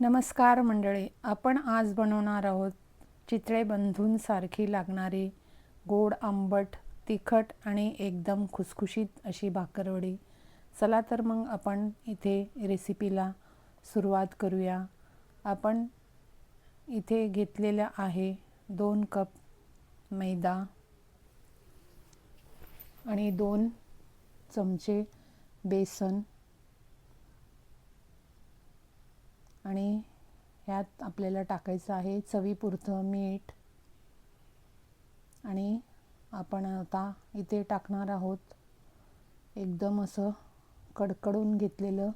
नमस्कार मंडळी आपण आज बनवणार आहोत चितळे बंधूंसारखी लागणारी गोड आंबट तिखट आणि एकदम खुसखुशीत अशी भाकरवडी. चला तर मग आपण इथे रेसिपीला सुरुवात करूया. आपण इथे घेतलेल्या आहे दोन कप मैदा आणि दोन चमचे बेसन. आणि ह्यात आपल्याला टाकायचं आहे चवीपुरतं मीठ. आणि आपण आता इथे टाकणार आहोत एकदम असं कडकडून घेतलेलं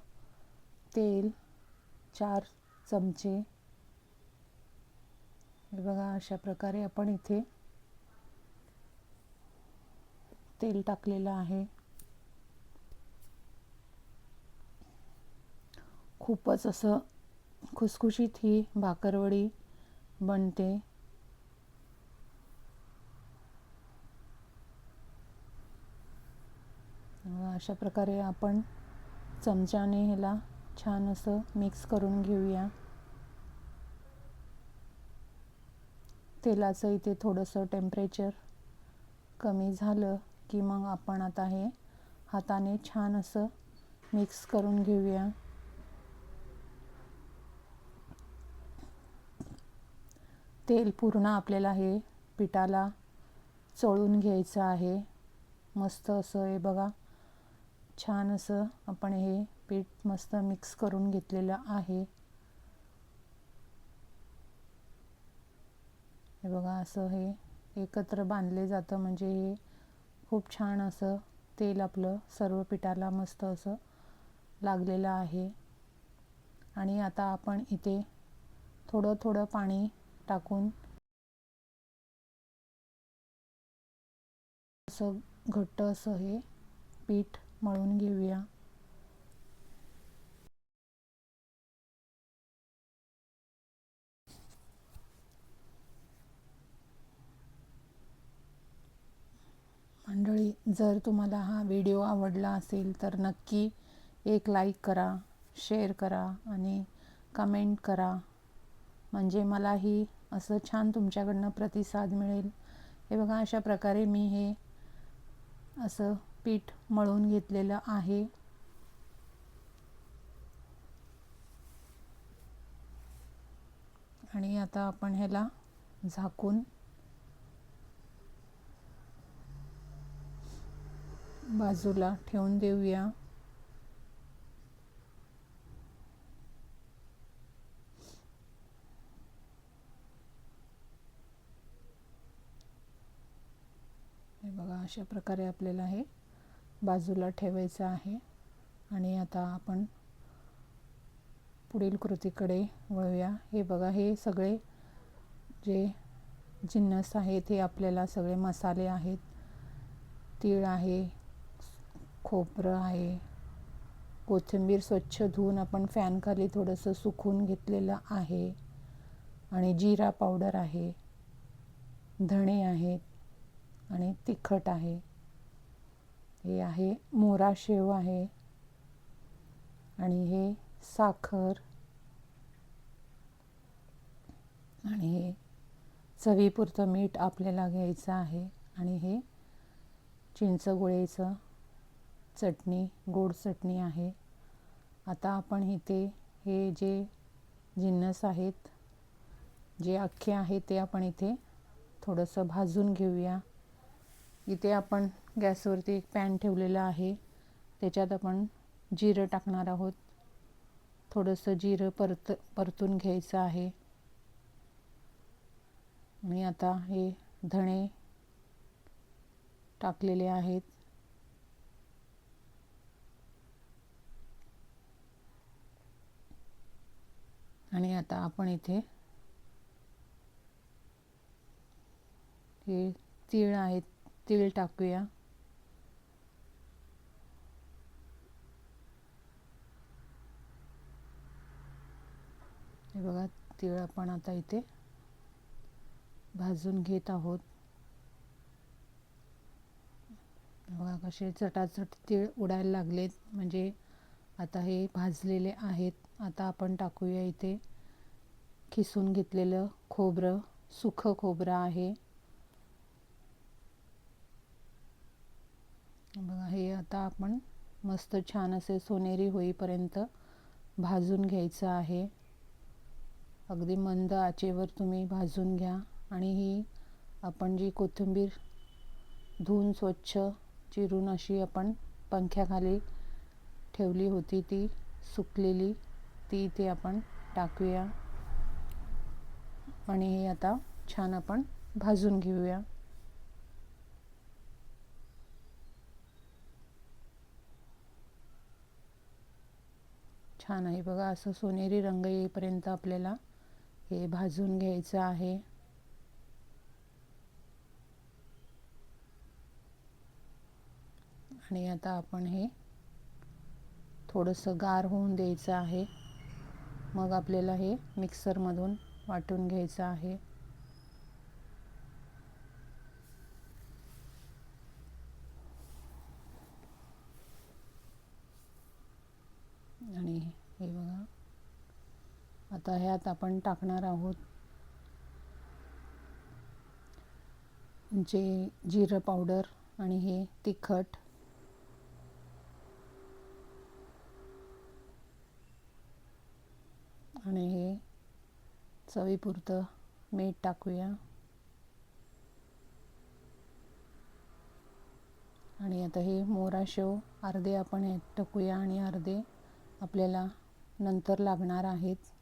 तेल चार चमचे. हे बघा अशा प्रकारे आपण इथे तेल टाकलेलं आहे. खूपच असं खुसखुशीत ही भाकरवडी बनते. अशा प्रकारे आपण चमच्याने ह्याला छान असं मिक्स करून घेऊया. तेलाचं इथे थोडंसं टेम्परेचर कमी झालं की मग आपण आता हे हाताने छान असं मिक्स करून घेऊया. तेल पूर्ण आपल्याला हे पिठाला चोळून घ्यायचं आहे. मस्त असं हे बघा. छान असं आपण हे पीठ मस्त मिक्स करून घेतलेलं आहे. हे बघा असं हे एकत्र बांधले जातं. म्हणजे हे खूप छान असं तेल आपलं सर्व पिठाला मस्त असं लागलेलं आहे. आणि आता आपण इथे थोडं थोडं पाणी टाकून असं घट्ट असं हे पीठ मळून घेऊया. मंडळी जर तुम्हाला हा व्हिडिओ आवडला असेल तर नक्की एक लाईक करा शेअर करा आणि कमेंट करा. म्हणजे मलाही असं छान तुमच्याकडनं प्रतिसाद मिळेल. हे बघा अशा प्रकारे मी हे असं पीठ मळून घेतलेलं आहे. आणि आता आपण ह्याला झाकून बाजूला ठेवून देऊया हे बघा अशा प्रकारे आपल्याला हे बाजूला ठेवायचं आहे. आणि आता आपण पुढील कृतीकडे वळूया. हे बघा हे सगळे जे जिन्नस आहेत हे आपल्याला सगळे मसाले आहेत. तीळ आहे खोबरं आहे कोथिंबीर स्वच्छ धुवून आपण फॅनखाली थोडंसं सुकून घेतलेलं आहे. आणि जिरा पावडर आहे धणे आहेत आणि तिखट आहे. हे आहे मोरा शेव आहे. आणि हे साखर. आणि हे चवीपुरतं मीठ आपल्याला घ्यायचं आहे. आणि हे चिंचगुळेचं चटणी गोड चटणी आहे. आता आपण इथे हे जे जिन्नस आहेत जे अख्खे आहे ते आपण इथे थोडंसं भाजून घेऊया. इथे आपण गॅसवरती एक पॅन ठेवलेला आहे. त्याच्यात आपण जिरं टाकणार आहोत. थोडंसं जिरं परत परतून घ्यायचं आहे. आणि आता हे धणे टाकलेले आहेत. आणि आता आपण इथे हे तीळ आहेत. तीळ टाकूया. हे बघा तीळ आपण आता इथे भाजून घेत आहोत. बघा कसे चटाचट तीळ उडायला लागलेत. म्हणजे आता हे भाजलेले आहेत. आता आपण टाकूया इथे खिसून घेतलेलं खोबरं. सुखं खोबरं आहे. बघा हे आता आपण मस्त छान असे सोनेरी होईपर्यंत भाजून घ्यायचं आहे. अगदी मंद आचेवर तुम्ही भाजून घ्या आणि ही आपण जी कोथिंबीर धुवून स्वच्छ चिरून अशी आपण पंख्याखाली ठेवली होती ती सुकलेली ती इथे आपण टाकूया. आणि हे आता छान आपण भाजून घेऊया. छान आहे. बघा असं सोनेरी रंग येईपर्यंत आपल्याला हे भाजून घ्यायचं आहे. आणि आता आपण हे थोडंसं गार होऊन द्यायचं आहे. मग आपल्याला हे मिक्सरमधून वाटून घ्यायचं आहे आणि हे बघा आता ह्यात आपण टाकणार आहोत जे जिरं पावडर आणि हे तिखट. आणि हे चवीपुरतं मीठ टाकूया. आणि आता हे मोरा शेव अर्धे आपण हे टाकूया आणि अर्धे आपल्याला नंतर लागणार आहेत.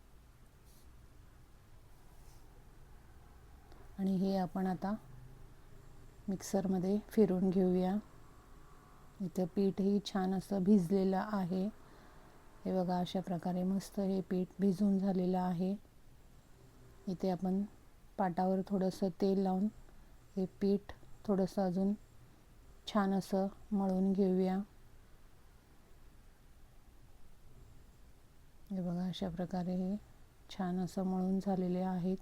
आणि हे आपण आता मिक्सरमध्ये फिरून घेऊया. इथं पीठही छान असं भिजलेलं आहे. हे बघा अशा प्रकारे मस्त हे पीठ भिजून झालेलं आहे. इथे आपण पाटावर थोडंसं तेल लावून हे पीठ थोडंसं अजून छान असं मळून घेऊया. हे बघा अशा प्रकारे हे छान असं मळून झालेले आहेत.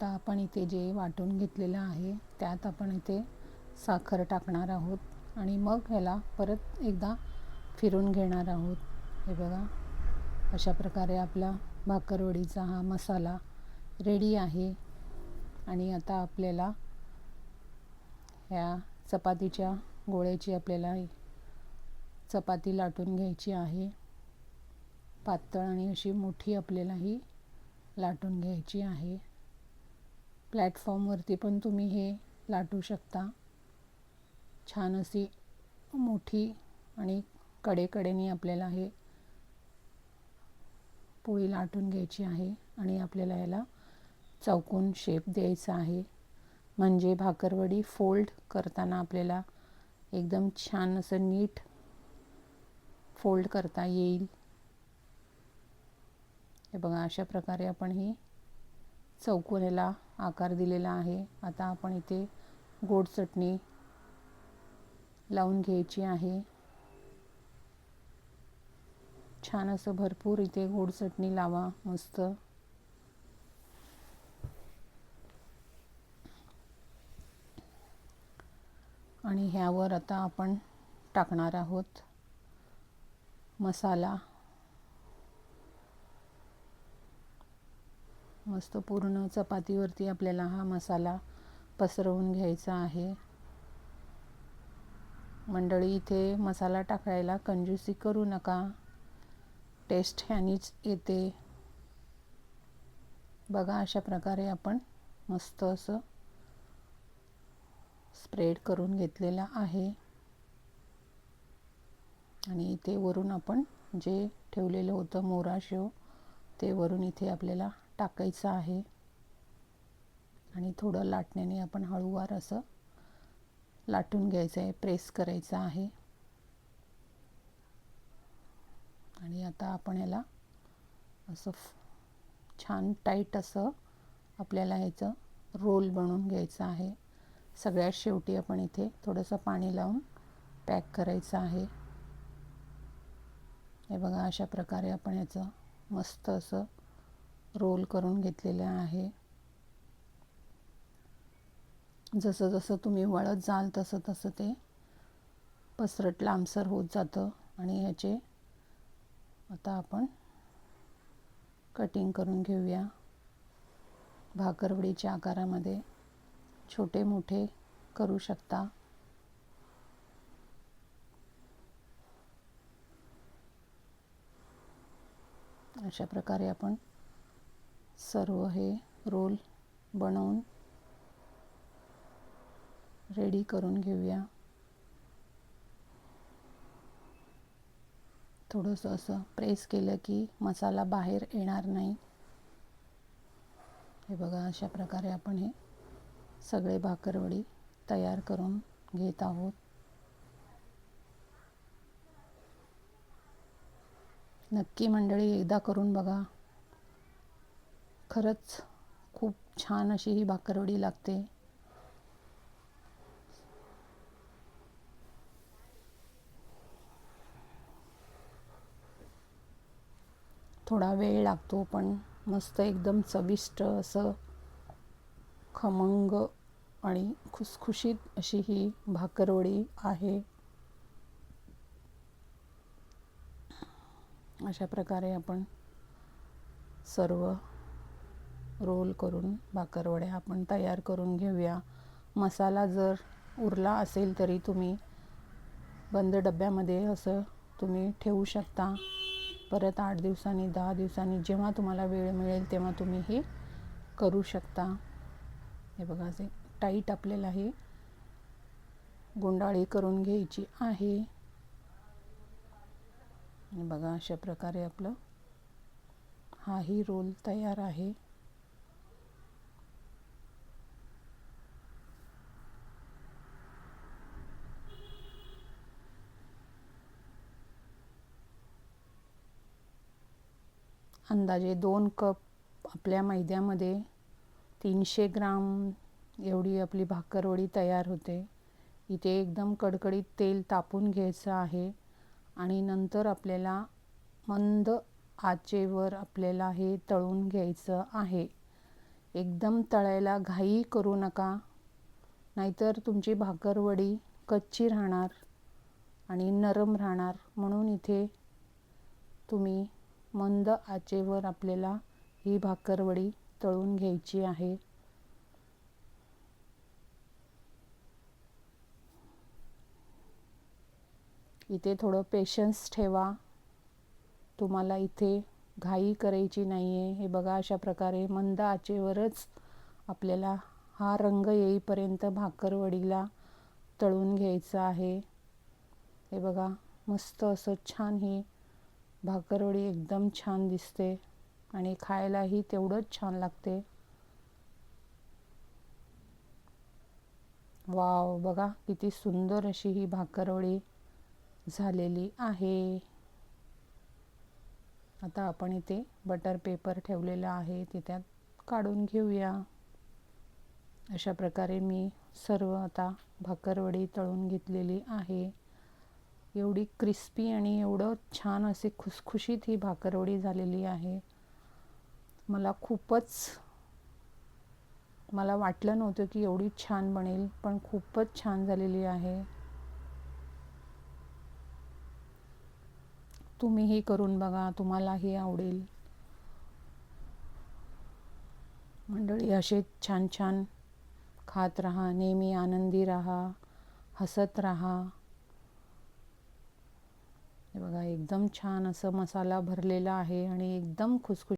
आता आपण इथे जे वाटून घेतलेलं आहे त्यात आपण इथे साखर टाकणार आहोत आणि मग ह्याला परत एकदा फिरून घेणार आहोत. हे बघा अशा प्रकारे आपला भाकरवडीचा हा मसाला रेडी आहे. आणि आता आपल्याला ह्या चपातीच्या गोळ्याची आपल्याला चपाती लाटून घ्यायची आहे. पातळ आणि अशी मोठी आपल्याला ही लाटून घ्यायची आहे. प्लॅटफॉर्मवरती पण तुम्ही हे लाटू शकता. छान अशी मोठी आणि कडेकडेने आपल्याला हे पोळी लाटून घ्यायची आहे आणि आपल्याला याला चौकोन शेप द्यायचा आहे. म्हणजे भाकरवडी फोल्ड करताना आपल्याला एकदम छान असं नीट फोल्ड करता येईल. हे बघा अशा प्रकारे आपण ही चौकोनाला आकार दिलेला आहे. आता आपण इथे गोड चटणी लावून घ्यायची आहे. छान असं भरपूर इथे गोड चटणी लावा मस्त. आणि ह्यावर आता आपण टाकणार आहोत मसाला. मस्त पूर्ण चपातीवरती आपल्याला हा मसाला पसरवून घ्यायचा आहे. मंडळी इथे मसाला टाकायला कंजूसी करू नका. टेस्ट ह्यानीच येते. बघा अशा प्रकारे आपण मस्त असं स्प्रेड करून घेतलेला आहे. आणि इथे वरून आपण जे ठेवलेलं होतं मोरा शेव ते वरून इथे आपल्याला टाकायचं आहे. आणि थोडं लाटण्याने आपण हळूवार असं लाटून घ्यायचं आहे प्रेस करायचं आहे. आणि आता आपण याला असं छान टाईट असं आपल्याला ह्याचं रोल बनवून घ्यायचं आहे. सगळ्यात शेवटी आपण इथे थोडंसं पाणी लावून पॅक करायचं आहे. हे बघा अशा प्रकारे आपण याचं मस्त असं रोल करून घेतलेलं आहे. जसं जसं तुम्ही वळत जाल तसं तसं ते पसरट लांबसर होत जातं आणि ह्याचे आता आपण कटिंग करून घेऊया. भाकरवडीच्या आकारामध्ये छोटे मोठे करू शकता. अशा प्रकारे आपण सर्व हे रोल बनवून रेडी करून घेऊया. थोडंसं असं प्रेस केलं की मसाला बाहेर येणार नाही. हे बघा अशा प्रकारे आपण हे सगळे भाकरवडी तयार करून घेत आहोत. नक्की मंडळी एकदा करून बघा. खरंच खूप छान अशी ही भाकरवडी लागते. थोडा वेळ लागतो पण मस्त एकदम चविष्ट असं खमंग आणि खुसखुशीत अशी ही भाकरवडी आहे. अशा प्रकारे आपण सर्व रोल करून भाकरवड्या आपण तयार करून घेऊया. मसाला जर उरला असेल तरी तुम्ही बंद डब्यामध्ये असं तुम्ही ठेवू शकता. परत आठ दिवसांनी दहा दिवसांनी जेव्हा तुम्हाला वेळ मिळेल तेव्हा तुम्ही हे करू शकता. हे बघा असे टाईट आपल्याला हे गुंडाळी करून घ्यायची आहे. बघा अशा प्रकारे आपलं हाही रोल तयार आहे. अंदाजे दोन कप आपल्या मैद्यामध्ये तीनशे ग्राम एवढी आपली भाकरवडी तयार होते. इथे एकदम कडकडीत तेल तापून घ्यायचं आहे आणि नंतर आपल्याला मंद आचेवर आपल्याला हे तळून घ्यायचं आहे. एकदम तळायला घाई करू नका नाहीतर तुमची भाकरवडी कच्ची राहणार आणि नरम राहणार. म्हणून इथे तुम्ही मंद आचेवर आपल्याला ही भाकरवडी तळून घ्यायची आहे. इथे थोडं पेशन्स ठेवा. तुम्हाला इथे घाई करायची नाही आहे हे बघा अशा प्रकारे मंद आचेवरच आपल्याला हा रंग येईपर्यंत भाकरवडीला तळून घ्यायचं आहे. हे बघा मस्त असं छान ही भाकरवडी एकदम छान दिसते आणि खायलाही तेवढंच छान लागते. वाव बघा किती सुंदर अशी ही भाकरवडी झालेली आहे. आता आपण इथे बटर पेपर ठेवलेला आहे ते त्यात काढून घेऊया. अशा प्रकारे मी सर्व आता भाकरवडी तळून घेतलेली आहे. एवढी क्रिस्पी आणि एवढं छान असे खुसखुशीत ही भाकरवडी झालेली आहे. मला खूपच मला वाटलं नव्हतं की एवढी छान बनेल पण खूपच छान झालेली आहे. तुम्हीही करून बघा तुम्हालाही आवडेल. मंडळी असे छान छान खात राहा नेहमी आनंदी राहा हसत राहा. हे बघा एकदम छान असं मसाला भरलेला आहे आणि एकदम खुसखुश